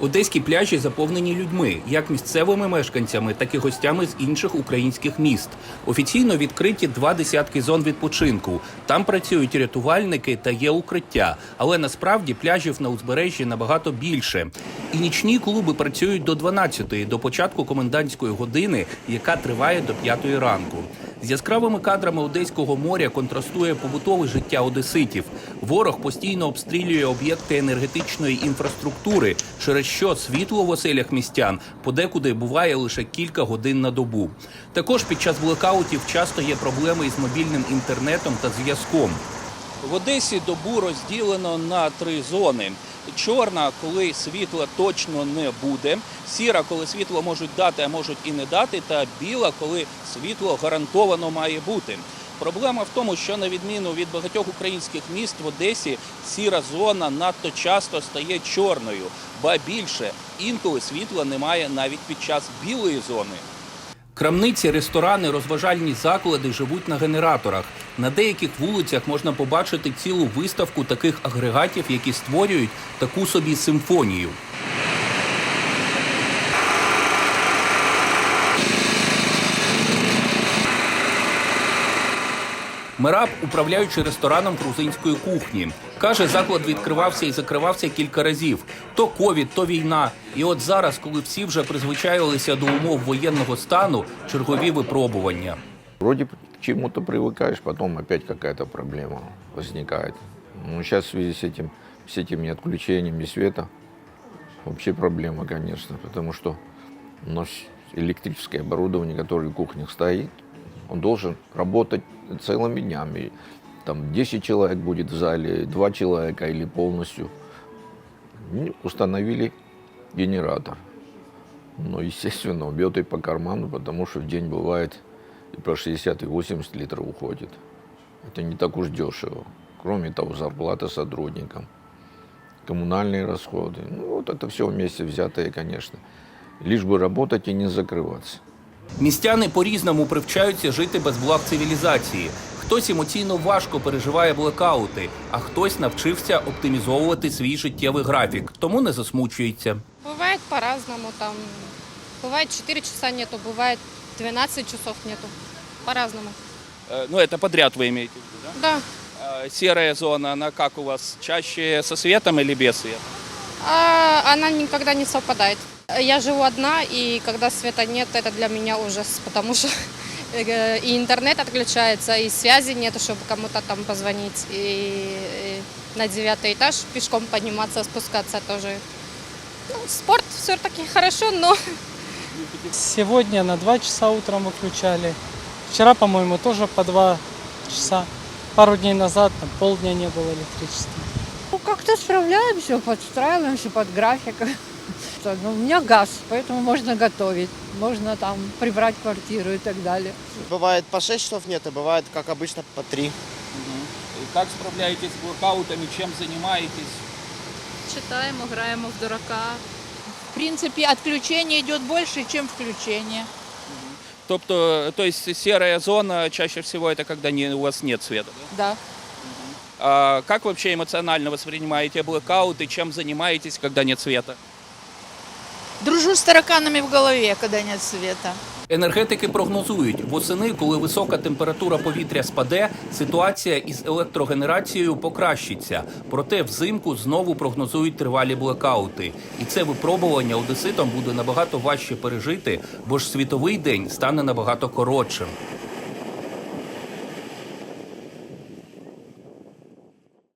Одеські пляжі заповнені людьми, як місцевими мешканцями, так і гостями з інших українських міст. Офіційно відкриті два десятки зон відпочинку. Там працюють рятувальники та є укриття. Але насправді пляжів на узбережжі набагато більше. І нічні клуби працюють до 12-ї, до початку комендантської години, яка триває до 5-ї ранку. З яскравими кадрами Одеського моря контрастує побутове життя одеситів. Ворог постійно обстрілює об'єкти енергетичної інфраструктури, через що світло в оселях містян подекуди буває лише кілька годин на добу. Також під час блекаутів часто є проблеми із мобільним інтернетом та зв'язком. В Одесі добу розділено на три зони. Чорна, коли світла точно не буде, сіра, коли світло можуть дати, а можуть і не дати, та біла, коли світло гарантовано має бути. Проблема в тому, що на відміну від багатьох українських міст в Одесі сіра зона надто часто стає чорною, ба більше інколи світла немає навіть під час білої зони. Крамниці, ресторани, розважальні заклади живуть на генераторах. На деяких вулицях можна побачити цілу виставку таких агрегатів, які створюють таку собі симфонію. Мераб, управляючи рестораном грузинської кухні, каже, заклад відкривався і закривався кілька разів. То ковід, то війна. І от зараз, коли всі вже призвичаїлися до умов воєнного стану, чергові випробування. Вроде к чему-то привыкаешь, потом опять какая-то проблема возникает. Ну, сейчас в связи с этим, с этими отключениями света вообще проблема, конечно, потому что у нас электрическое оборудование, которое в кухнях стоит, он должен работать целыми днями. Там 10 человек будет в зале, 2 человека или полностью. И установили генератор. Но, естественно, бьет и по карману, потому что в день бывает и по 60 и 80 литров уходит. Это не так уж дешево. Кроме того, зарплата сотрудникам, коммунальные расходы. Ну, вот это все вместе взятое, конечно. Лишь бы работать и не закрываться. Містяни по-різному привчаються жити без благ цивілізації. Хтось емоційно важко переживає блекаути, а хтось навчився оптимізовувати свій життєвий графік, тому не засмучується. Бывает по-разному, там, бывает 4 часа нету, бывает 12 часов нету, по-разному. Ну, это подряд вы имеете в виду, Да, да? Серая зона, она как у вас? Чаще со светом или без света? а она никогда не совпадает. Я живу одна, и когда света нет, это для меня ужас, потому что э, и интернет отключается, и связи нет, чтобы кому-то там позвонить, и и на девятый этаж пешком подниматься, спускаться тоже. Ну, спорт все-таки хорошо, но Сегодня на 2 часа утром выключали. Вчера, по-моему, тоже по 2 часа. Пару дней назад там полдня не было электричества. Ну, как-то справляемся, подстраиваемся под график. Что, ну, у меня газ, поэтому можно готовить, можно там прибрать квартиру и так далее. Бывает по 6 часов нет, и бывает, как обычно, по 3. Как справляетесь с блокаутами, чем занимаетесь? Читаємо, граємо в дурака. В принципе, отключение идет больше, чем включение. Тобто, то есть серая зона чаще всего это когда не, у вас нет света. Да? Да. А как вообще эмоционально воспринимаете блэкаут и чем занимаетесь, когда нет света? Дружу з тараканами в голові, коли нет світа Енергетики прогнозують, восени, коли висока температура повітря спаде, ситуація із електрогенерацією покращиться. Проте взимку знову прогнозують тривалі блекаути. І це випробування одеситам буде набагато важче пережити, бо ж світовий день стане набагато коротшим.